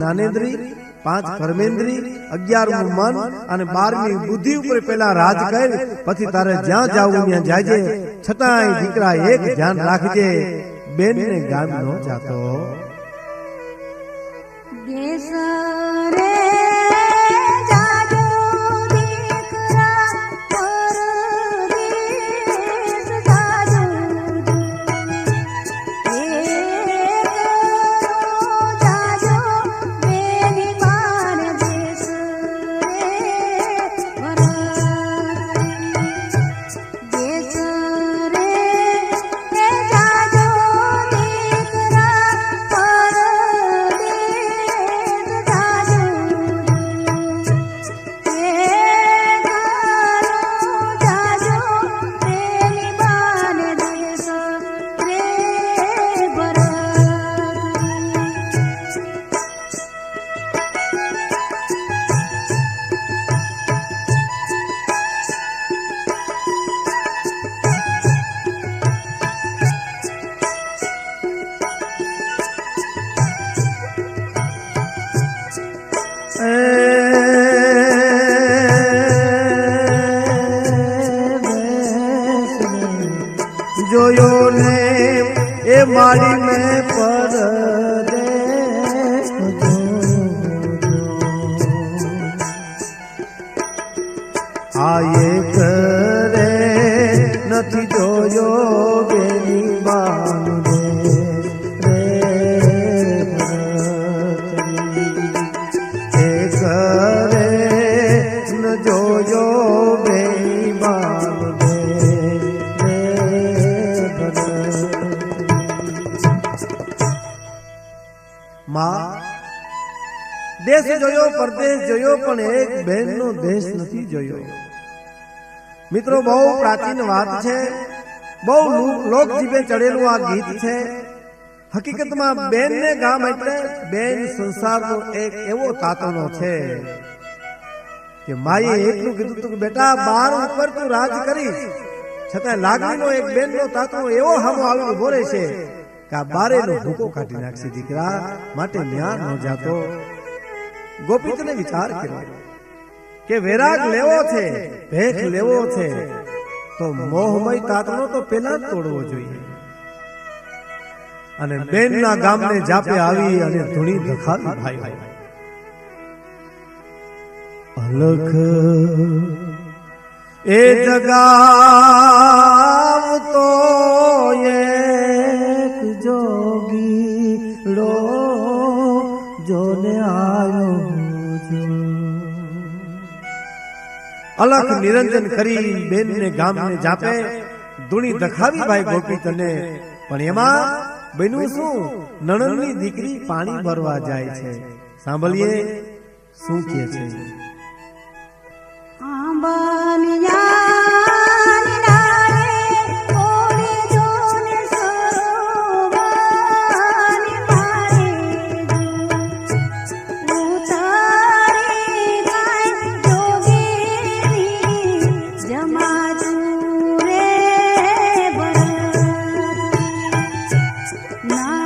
જ્ઞાનેન્દ્રી, પાંચ કર્મેન્દ્રી અગિયારમું મન અને બારમી બુદ્ધિ ઉપર પેલા રાજ કર પછી તારે જ્યાં જવું ત્યાં જાજે, છતાંય દીકરા એક ધ્યાન રાખજે બેન ને ગામ નો જાતો. દેશ માં. દેશ જોયો, પરદેશ જોયો, પણ એક બહેનનો દેશ નથી જોયો. મિત્રો, બહુ પ્રાચીન વાત છે. બહુ લોક જીભે ચડેલું આ ગીત છે. હકીકતમાં બેન ને ગામ એટલે બેન સંસારનો એક એવો તાતણો છે કે માએ એટલું કીધું તું બેટા, બાર ઉપર તું રાજ કરીશ. છતાં લાગણીનો એક બેનનો તાતણો એવો હમો આવી ઊભો છે કે આ ભૂકો કાઢી નાખશે દીકરા, માટે ન્યા ન જાતો. ગોપીતને વિચાર કર્યો કે વૈરાગ લેવો છે ભેખ લેવો છે, તો મોહમય તાતનો તો પેલા જ તોડવો જોઈએ. અને બેનના ગામને જાપે આવી અને ધૂણી ધખાવી ભાઈ. અલખ એ જગા તો એક જોગીડો જોને આવ્યો અલખ નિરંજન કરી બેનને ગામને જાપે ધૂણી દખાવી ભાઈ ગોપી તને પણ એમાં બેનું શું? નણંદની દીકરી પાણી ભરવા જાય છે। સાંભળીએ શું કે છે? આંબાની না